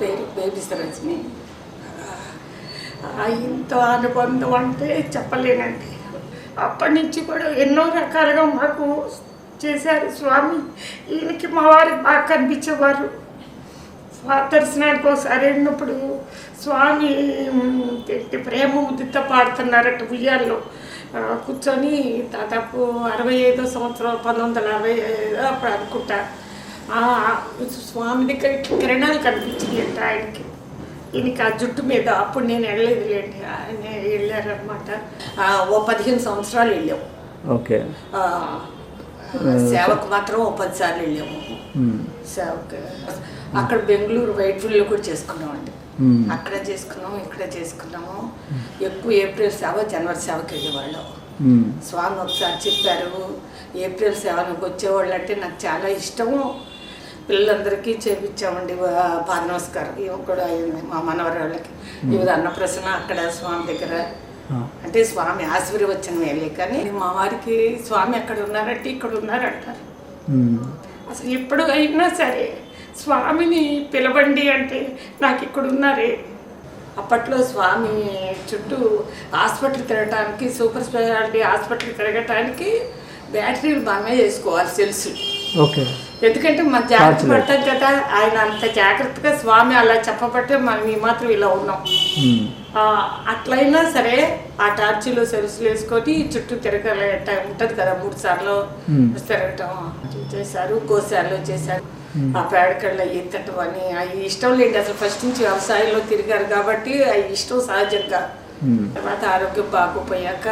పేరు బేబీస్ ఇంత అనుబంధం అంటే చెప్పలేనండి. అప్పటి నుంచి కూడా ఎన్నో రకాలుగా మాకు చేశారు స్వామి. ఈయనకి మా వారు బాగా కనిపించేవారు. దర్శనానికి ఒకసారి వెళ్ళినప్పుడు స్వామి ప్రేమ ముద్దుతో పాడుతున్నారట ఉయ్యాల్లో. కూర్చొని దాదాపు అరవై ఐదో సంవత్సరం పంతొమ్మిది వందల అరవై ఐదు అప్పుడు అనుకుంటా. స్వామి దగ్గర కిరణాలు కనిపించింది అంట ఆయనకి. ఈయనకి ఆ జుట్టు మీద అప్పుడు నేను వెళ్ళలేదులేండి ఆయన వెళ్ళారనమాట ఓ పదిహేను సంవత్సరాలు వెళ్ళాము ఓకే. సేవకు మాత్రం ఓ పది సార్లు వెళ్ళాము. సేవకు అక్కడ బెంగళూరు వైట్ఫీల్డ్లో కూడా చేసుకున్నామండి. అక్కడ చేసుకున్నాము ఇక్కడ చేసుకున్నాము. ఎక్కువ ఏప్రిల్ సేవ జనవరి సేవకి వెళ్ళేవాళ్ళం. స్వామి ఒకసారి చెప్పారు ఏప్రిల్ సేవనికి వచ్చేవాళ్ళు అంటే నాకు చాలా ఇష్టము. పిల్లలందరికీ చేపించామండి పాద నమస్కారం. ఇవి కూడా అయింది మా మనవరాళ్ళకి. ఇవి అన్నప్రసన్న అక్కడ స్వామి దగ్గర. అంటే స్వామి ఆశీర్వచనం వెళ్ళే కానీ మా వారికి స్వామి అక్కడ ఉన్నారంటే ఇక్కడ ఉన్నారంటారు. అసలు ఎప్పుడు అయినా సరే స్వామిని పిలవండి అంటే నాకు ఇక్కడ ఉన్నారే. అప్పట్లో స్వామి చుట్టూ హాస్పిటల్ తిరగటానికి సూపర్ స్పెషాలిటీ హాస్పిటల్ తిరగటానికి బ్యాటరీలు మనమే చేసుకోవాలి తెలుసు ఓకే. ఎందుకంటే మన జాగ్రత్త. పడతాం కదా ఆయన అంత జాగ్రత్తగా స్వామి అలా చెప్పబట్టే మనం ఈ మాత్రం ఇలా ఉన్నాం. అట్లయినా సరే ఆ టార్చిలో సెల్సులు వేసుకొని చుట్టూ తిరగలే టైం ఉంటుంది కదా మూడు సార్లు. తిరగటం చేశారు గోశాలలో చేశారు. ఆ పేడకళ్ళ ఎత్తటం అని అవి ఇష్టం లేండి అసలు ఫస్ట్ నుంచి వ్యవసాయంలో తిరిగారు కాబట్టి అవి ఇష్టం సహజంగా. తర్వాత ఆరోగ్యం బాగోపోయాక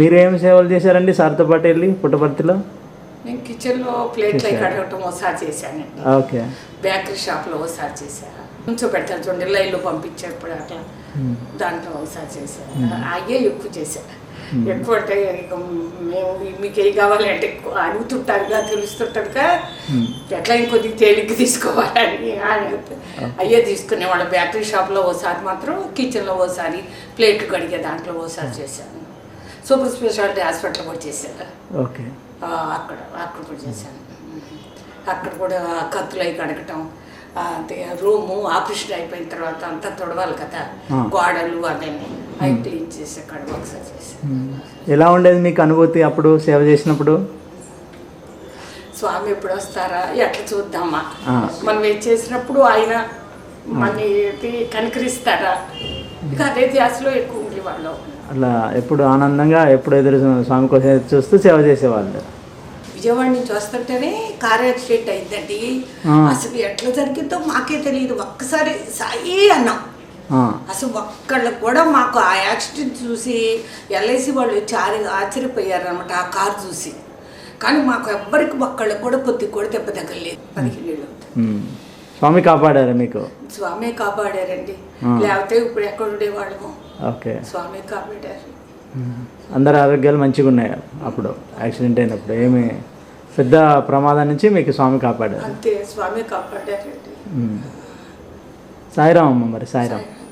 మీరేం సేవలు చేశారండి సార్తో పాటు వెళ్ళి పుట్టపర్తిలో? నేను కిచెన్లో ప్లేట్లు. కడగటం ఒకసారి చేశానండి ఓకే. బేకరీ షాప్లో ఒకసారి చేశాను కొంచెం పెడతాను చూడండి లైన్లో పంపించేప్పుడు అట్లా. దాంట్లో ఒకసారి చేశాను అయ్యే ఎక్కువ చేశాను ఎక్కువ అంటే ఇక మేము మీకు ఏ కావాలి అంటే ఎక్కువ అడుగుతుంటారుగా తెలుస్తుంటారుగా. ఎట్లా ఇంకొద్దిగా తేలిగ్గా తీసుకోవాలని అయ్యే తీసుకునే వాళ్ళ బేకరీ షాప్లో ఓసారి మాత్రం కిచెన్లో ఓసారి ప్లేట్లు కడిగే దాంట్లో ఓసారి చేశాను. సూపర్ స్పెషాలిటీ హాస్పిటల్ కూడా చేశాను ఓకే. అక్కడ అక్కడ కూడా చేశాను. అక్కడ కూడా కత్తులు అవి కడగటం అంటే రూము ఆపరేషన్ అయిపోయిన తర్వాత అంతా తొడవాలి కదా. గోడలు అవన్నీ అవి క్లీన్ చేసి అక్కడ ఒకసారి చేశాను. మ్మ్. ఎలా ఉండేది మీకు అనుభూతి అప్పుడు సేవ చేసినప్పుడు? స్వామి ఎప్పుడు వస్తారా? ఎట్లా చూద్దామా. మనం ఏం చేసినప్పుడు ఆయన మన కనికరిస్తారా? ఇక అదే ధ్యాసలో ఎక్కువ ఉండేవాళ్ళం. అట్లా ఎప్పుడు ఆనందంగా ఎప్పుడు ఎదురు స్వామి కోసం చూస్తూ సేవ చేసేవాళ్ళు. విజయవాడ నుంచి వస్తుంటేనే కార్ యాక్సిడెంట్ అయిందండి. అసలు ఎట్లా జరిగిందో మాకే తెలియదు. ఒక్కసారి సాయి అన్నాం. అసలు ఒక్కళ్ళకి కూడా మాకు ఆ యాక్సిడెంట్ చూసి ఎల్ఐసి వాళ్ళు చారి ఆశ్చర్యపోయారు అనమాట ఆ కారు చూసి. కానీ మాకు ఎవ్వరికి ఒక్కళ్ళకి కూడా కొద్ది కూడా దెబ్బ తగ్గలేదు పదిహేను ఏళ్ళు. స్వామి కాపాడారు మీకు? స్వామి కాపాడారండి. లేకపోతే ఇప్పుడు ఎక్కడ ఉండేవాళ్ళము? ఓకే. స్వామి కాపాడారు. అందరి ఆరోగ్యాలు మంచిగా ఉన్నాయి అప్పుడు యాక్సిడెంట్ అయినప్పుడు. ఏమి పెద్ద ప్రమాదం నుంచి మీకు స్వామి కాపాడారు? అంతే స్వామి కాపాడారండి. సాయిరామ్ అమ్మ మరి సాయిరామ్. సాయి-